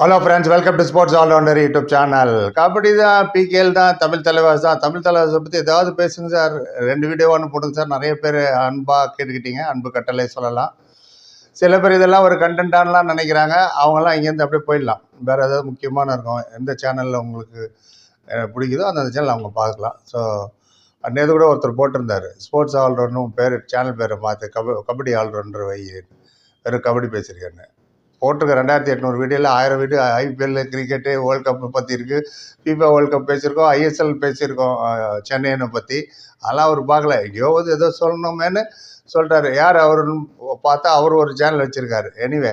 Hello friends welcome to sports allrounder YouTube channel kabaddi தான் PKL தான் தமிழ் தலைவாஸ் தான். தமிழ் தலைவாஸை பற்றி ஏதாவது பேசுங்க சார். ரெண்டு வீடியோ ஒன்று போடுங்க சார். நிறைய பேர் அன்பாக கேட்டுக்கிட்டீங்க. அன்பு கட்டளை சொல்லலாம். சில பேர் இதெல்லாம் ஒரு கண்டென்ட்டானலாம் நினைக்கிறாங்க. அவங்கெல்லாம் இங்கேருந்து அப்படியே போயிடலாம். வேறு ஏதாவது முக்கியமான இருக்கும். எந்த சேனலில் உங்களுக்கு பிடிக்குதோ அந்த சேனல் அவங்க பார்க்கலாம். ஸோ நேற்று கூட ஒருத்தர் போட்டிருந்தார். ஸ்போர்ட்ஸ் ஆல்ரவுண்டர்னு பேர் சேனல் பேரை மாற்று கப கபடி ஆல்ரவுண்டர் வை வெறும் கபடி பேசியிருக்கேன்னு போட்டிருக்க ரெண்டாயிரத்தி எட்நூறு வீடியோவில் ஆயிரம் வீடியோ ஐபிஎல் கிரிக்கெட்டு வேர்ல்ட் கப்பை பற்றி இருக்குது ஃபீஃபா வேர்ல்ட் கப் பேசியிருக்கோம் ஐஎஸ்எல் பேசியிருக்கோம் சென்னையினை பற்றி அதெல்லாம் அவர் பார்க்கல. எங்கேயோ வந்து ஏதோ சொல்லணுமேனு சொல்லிட்டாரு யார் அவருன்னு பார்த்தா அவர் ஒரு சேனல் வச்சுருக்காரு. எனிவே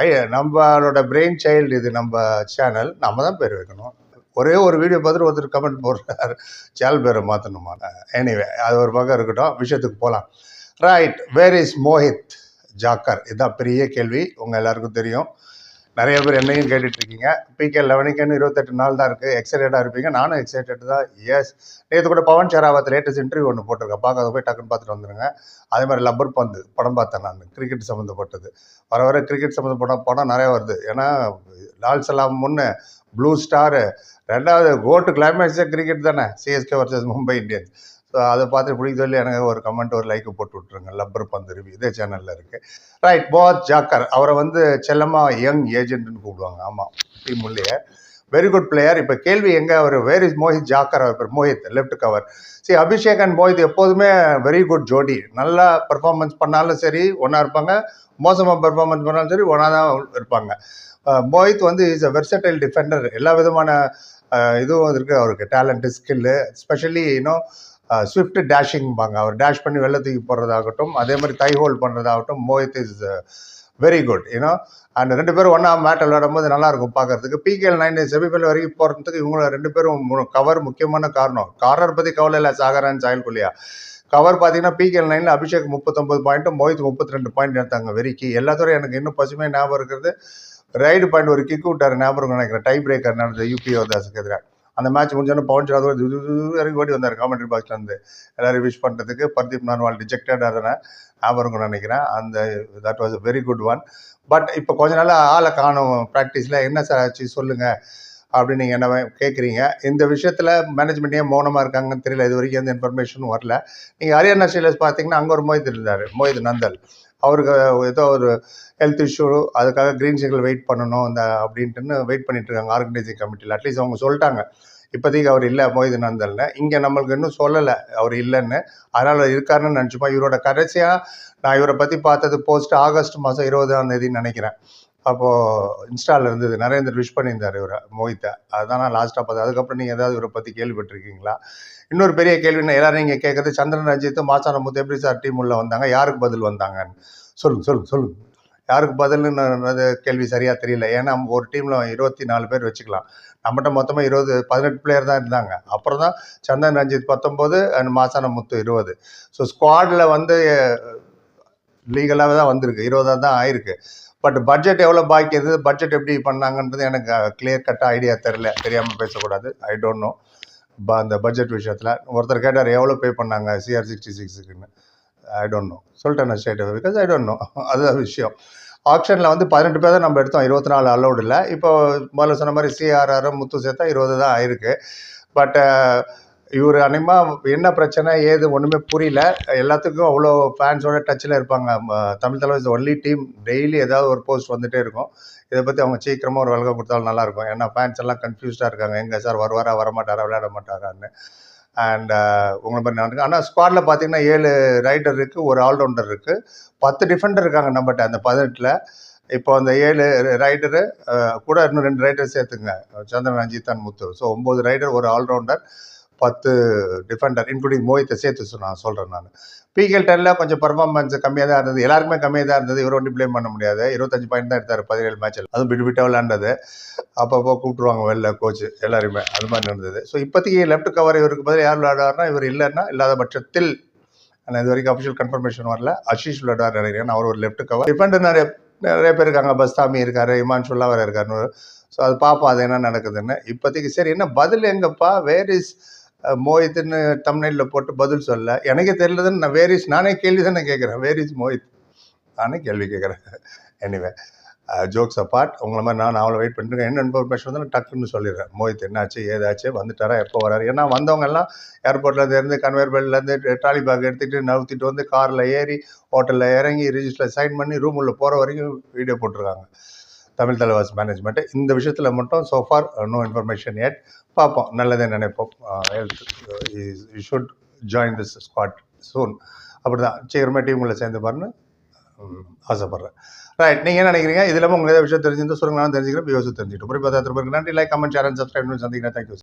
ஐ நம்மளோட பிரெயின் சைல்டு இது நம்ம சேனல் நம்ம தான் பேர் வைக்கணும். ஒரே ஒரு வீடியோ பார்த்துட்டு ஒருத்தர் கமெண்ட் போடுறாரு. சேனல் பேரை மாற்றணுமா எனிவே அது ஒரு பக்கம் இருக்கட்டும். விஷயத்துக்கு போகலாம். Right where is Mohit Jakhar? இதுதான் பெரிய கேள்வி. உங்கள் எல்லாருக்கும் தெரியும். நிறைய பேர் என்னையும் கேட்டுட்டு இருக்கீங்க பிகே லெவனுக்குன்னு இருபத்தெட்டு நாள் தான் இருக்குது எக்ஸைட்டடாக இருப்பீங்க. நானும் எக்ஸைட்டட் தான். எஸ் நேற்று கூட பவன் ஷெராவத் லேட்டஸ்ட் இன்டர்வியூ ஒன்று போட்டிருக்கேன். பார்க்க அதை போய் டக்குன்னு பார்த்துட்டு வந்துடுங்க அதே மாதிரி லப்பர் பந்து படம் பார்த்தேன் நான். கிரிக்கெட் சம்மந்தப்பட்டது வர வர கிரிக்கெட் சம்மந்தப்பட்ட படம் நிறைய வருது. ஏன்னா லால் சலாம் முன்னு ப்ளூ ஸ்டாரு ரெண்டாவது கோட்டு கிளைமேக்ஸே கிரிக்கெட் தானே. CSK versus Mumbai Indians so அதை பார்த்து பிடிக்க சொல்லி எனக்கு ஒரு கமெண்ட் ஒரு லைக் போட்டு விட்ருங்க லப்பர் பந்து ரிவ்யூ. இதே சேனலில் இருக்குது ரைட் போத் ஜாக்கர் அவரை வந்து செல்லமாக யங் ஏஜென்ட்னு கூப்பிடுவாங்க. ஆமாம் டீம் உள்ளே வெரி குட் பிளேயர் இப்போ கேள்வி எங்கே? அவர் வேர் இஸ் மோஹித் ஜாக்கர் அவர் பேர் மோஹித் லெஃப்ட் கவர் சரி அபிஷேக் அண்ட் மோஹித் எப்போதுமே வெரி குட் ஜோடி. நல்லா பர்ஃபார்மன்ஸ் பண்ணாலும் சரி ஒன்றா இருப்பாங்க. மோசமாக பர்ஃபார்மன்ஸ் பண்ணாலும் சரி ஒன்றா தான் இருப்பாங்க. மோஹித் வந்து இஸ் அ வெர்சடைல் டிஃபெண்டர் எல்லா விதமான இதுவும் இருக்குது அவருக்கு டேலண்ட்டு ஸ்கில்லு ஸ்பெஷலி இன்னும் ஸ்விஃப்ட் டேஷிங்பாங்க அவர் டேஷ் பண்ணி வெள்ளை தூக்கி போடுறதாகட்டும் அதே மாதிரி thigh hold பண்ணுறதாகட்டும் Mohit is very good you know and ரெண்டு பேரும் ஒன்றா மேட் விளையாடும் போது நல்லா இருக்கும் பார்க்கறதுக்கு. பிகேஎல் நைன் செமிஃபைனல் வரைக்கும் போகிறதுக்கு இவங்கள ரெண்டு பேரும் கவர் முக்கியமான காரணம். கார்னர் பற்றி கவலை இல்லை சாகரான் சாயல் குலியா கவர் பார்த்தீங்கன்னா பிகேஎல் நைனில் அபிஷேக் முப்பத்தொம்பது பாயிண்ட்டும் மோஹித் முப்பத்தி ரெண்டு பாயிண்ட் எடுத்தாங்க வெறிக்கு எல்லாத்தோரும் எனக்கு இன்னும் பசுமையாக ஞாபகம் இருக்கிறது ரைடு பாயிண்ட் ஒரு கிக் விட்டார் ஞாபகம் நினைக்கிறேன். டை பிரேக்கர் நடந்த யூபிஓ தாஸுக்கு எதிராக அந்த மேட்ச் முடிஞ்சோன்னு பவன் சராத் இறங்கி ஓடி வந்தார் காமெண்ட்ரி பாக்ஸ்ல இருந்து. எல்லாரும் விஷ் பண்ணுறதுக்கு பர்தீப் நார்வால் டிஜெக்டட் அதனை ஞாபகம் நினைக்கிறேன். அந்த that was very good one but இப்போ கொஞ்ச நாள் ஆளை காணும் ப்ராக்டிஸில் என்ன சார் ஆச்சு சொல்லுங்கள் அப்படின்னு நீங்கள் என்ன கேட்குறீங்க இந்த விஷயத்தில் மேனேஜ்மெண்ட் ஏன் மௌனமாக இருக்காங்கன்னு தெரியல இது வரைக்கும் எந்த இன்ஃபர்மேஷனும் வரல. நீங்கள் ஹரியானா ஸ்டேலஸ் பார்த்தீங்கன்னா அங்கே ஒரு மோஹித் இருந்தார் மோஹித் நந்தல். அவருக்கு ஏதோ ஒரு ஹெல்த் இஷ்யூ அதுக்காக க்ரீன் சிக்னல் வெயிட் பண்ணணும் அந்த அப்படின்ட்டுன்னு வெயிட் பண்ணிட்டு இருக்காங்க ஆர்கனைசிங் கமிட்டியில் அட்லீஸ்ட் அவங்க சொல்லிட்டாங்க. இப்போதைக்கு அவர் இல்லை மோஹித் நந்தல்னு இங்கே நம்மளுக்கு இன்னும் சொல்லலை அவர் இல்லைன்னு. அதனால் இருக்காருன்னு நினச்சிப்பா இவரோட கடைசியாக நான் இவரை பற்றி பார்த்தது போஸ்ட் ஆகஸ்ட் மாதம் இருபதாம் தேதின்னு நினைக்கிறேன். அப்போது இன்ஸ்டாவில் இருந்தது நரேந்தர் விஷ் பண்ணியிருந்தார் இவரை மோஹித்தை அதுதான் நான் லாஸ்ட்டாக பார்த்தேன். அதுக்கப்புறம் நீங்கள் ஏதாவது இவரை பற்றி கேள்விப்பட்டிருக்கீங்களா? இன்னொரு பெரிய கேள்வினா எல்லாரும் நீங்கள் கேட்குறது சந்திரன் ரஞ்சித் மாசான முத்து எப்படி சார் டீம் உள்ள வந்தாங்க? யாருக்கு பதில் வந்தாங்கன்னு? சொல்லுங்க சொல்லுங்க சொல்லுங்க. யாருக்கு பதில்னு கேள்வி சரியாக தெரியல. ஏன்னா ஒரு டீமில் இருபத்தி நாலு பேர் வச்சுக்கலாம். நம்மகிட்ட மொத்தமாக இருபது பதினெட்டு பிளேயர் தான் இருந்தாங்க. அப்புறம் தான் சந்தன் ரஞ்சித் பத்தொம்போது அண்ட் மாசான முத்து இருபது ஸோ ஸ்குவாடில் வந்து லீகலாகவே தான் வந்திருக்கு. இருபதாக தான் ஆயிருக்கு. பட் பட்ஜெட் எவ்வளோ பாக்கி எது பட்ஜெட் எப்படி பண்ணாங்கன்றது எனக்கு கிளியர் கட்டாக ஐடியா தெரில தெரியாமல் பேசக்கூடாது. ஐ டோன்ட் நோ ப அந்த பட்ஜெட் விஷயத்தில். ஒருத்தர் கேட்டார் எவ்வளோ பே பண்ணாங்க சிஆர் சிக்ஸ்டி சிக்ஸுக்குன்னு ஐ டோன்ட் நோ சொல்லிட்டேன் நான் state because I don't know அதுதான் விஷயம். ஆப்ஷனில் வந்து பதினெட்டு பேர் தான் நம்ம எடுத்தோம். இருபத்தி நாலு அலௌடு இல்லை. இப்போ முதல்ல சொன்ன மாதிரி சிஆர்ஆர் முத்து சேர்த்தா இருபது தான் ஆயிருக்கு. பட் இவர் அனிமா என்ன பிரச்சனை ஏது ஒன்றுமே புரியல. எல்லாத்துக்கும் அவ்வளோ ஃபேன்ஸோட டச்சில் இருப்பாங்க. தமிழ் தலைவர் ஒன்லி டீம் டெய்லி ஏதாவது ஒரு போஸ்ட் வந்துகிட்டே இருக்கும். இதை பற்றி அவங்க சீக்கிரமாக ஒரு விளக்கம் கொடுத்தாலும் நல்லாயிருக்கும் ஏன்னா ஃபேன்ஸ் எல்லாம் கன்ஃபியூஸ்டாக இருக்காங்க. எங்கே சார் வருவாரா வரமாட்டாரா விளையாட மாட்டாரான்னு. அண்ட் உங்களை மாதிரி நடக்கு ஆனால் ஸ்குவாடில் பார்த்தீங்கன்னா ஏழு ரைடர் இருக்குது ஒரு ஆல்ரவுண்டர் இருக்குது பத்து டிஃபெண்டர் இருக்காங்க நம்மகிட்ட அந்த பதினெட்டில். இப்போ அந்த ஏழு ரைடரு கூட இன்னும் ரெண்டு ரைடர் சேர்த்துங்க சந்திரன் அஜித் முத்து. ஸோ ஒம்பது ரைடர் ஒரு ஆல்ரவுண்டர் பத்து டிஃபெண்டர் இன்க்ளூடிங் மோஹித்தை சேர்த்து நான் சொல்கிறேன் நான். பிகேல் டென்னில் கொஞ்சம் பர்ஃபார்மன்ஸ் கம்மியாக தான் இருந்தது. எல்லாருக்குமே கம்மியாக தான் இருந்தது. இவர் ஒன்றும் ப்ளேம் பண்ண முடியாது. இருபத்தஞ்சு பாயிண்ட் தான் எடுத்தார் பதினேழு மேட்ச்சில் அதுவும் விட்டு பிட்டாக விளாண்டது அப்பப்போ கூப்பிட்டுருவாங்க வெளில கோச்சு எல்லாருமே. அது மாதிரி நடந்தது. ஸோ இப்போதைக்கு லெஃப்ட் கவர் இவருக்கு பதில் யார் விளையாடுவார்னா இவர் இல்லைன்னா இல்லாத பட்சத்தில் ஆனால் இது வரைக்கும் அஃபிஷியல் கன்ஃபர்மேஷன் வரல. அஷீஷ் விளையாடுவார் நினைக்கிறேன். அவர் ஒரு லெஃப்ட் கவர் டிஃபெண்டர் நிறைய நிறைய பேர் இருக்காங்க. பஸ்தாமி இருக்காரு இமான்ஷுல்லா வேறு இருக்காருன்னு ஸோ அது பார்ப்போம். அது என்ன நடக்குதுன்னு. இப்போதைக்கு சரி என்ன பதில் எங்கப்பா? வேர் இஸ் மோஹித்னு தமிழ்நாட்டில் போட்டு பதில் சொல்ல. எனக்கே தெரியலதுன்னு நான் வேரிஸ் இஸ் நானே கேள்வி தானே கேட்குறேன். Where is is Mohit? நானே கேள்வி கேட்குறேன். எனிவே ஜோக்ஸ் அப்பார்ட் உங்களை மாதிரி நான் அவ்வளோ வெயிட் பண்ணிட்டு என்ன இன்ஃபர்மேஷன் வந்து டக்குன்னு சொல்லிடுறேன். மோஹித் என்னாச்சு ஏதாச்சு வந்துட்டாரா எப்போ வராரு? ஏன்னா வந்தவங்க எல்லாம் ஏர்போர்ட்லேருந்து இருந்து கன்வேர் பெல்ட்லேருந்து ட்ராலி பேக் எடுத்துகிட்டு நவுத்திட்டு வந்து காரில் ஏறி ஹோட்டலில் இறங்கி ரிஜிஸ்டரில் சைன் பண்ணி ரூம் உள்ள போகிற வரைக்கும் வீடியோ போட்டிருக்காங்க. தமிழ் தலைவாஸ் மேனேஜ்மெண்ட்டு இந்த விஷயத்தில் மட்டும் சோஃபார் நோ இன்ஃபர்மேஷன் எட் பார்ப்போம். நல்லதே நினைப்போம். You should join this squad soon அப்படி தான் சீக்கிரமாக டீமுள்ள சேர்ந்து பாருன்னு ஆசைப்பட்றேன். ரைட் நீங்கள் என்ன நினைக்கிறீங்க? இதில் உங்களுக்கு ஏதாவது விஷயம் தெரிஞ்சிருந்தா சொல்லுங்க நான் தெரிஞ்சுக்கிறேன் யோசிச்சு தெரிஞ்சுக்கிட்டு திரும்ப நன்றி. Like comment channel and subscribe சந்திக்கிறேன். Thank you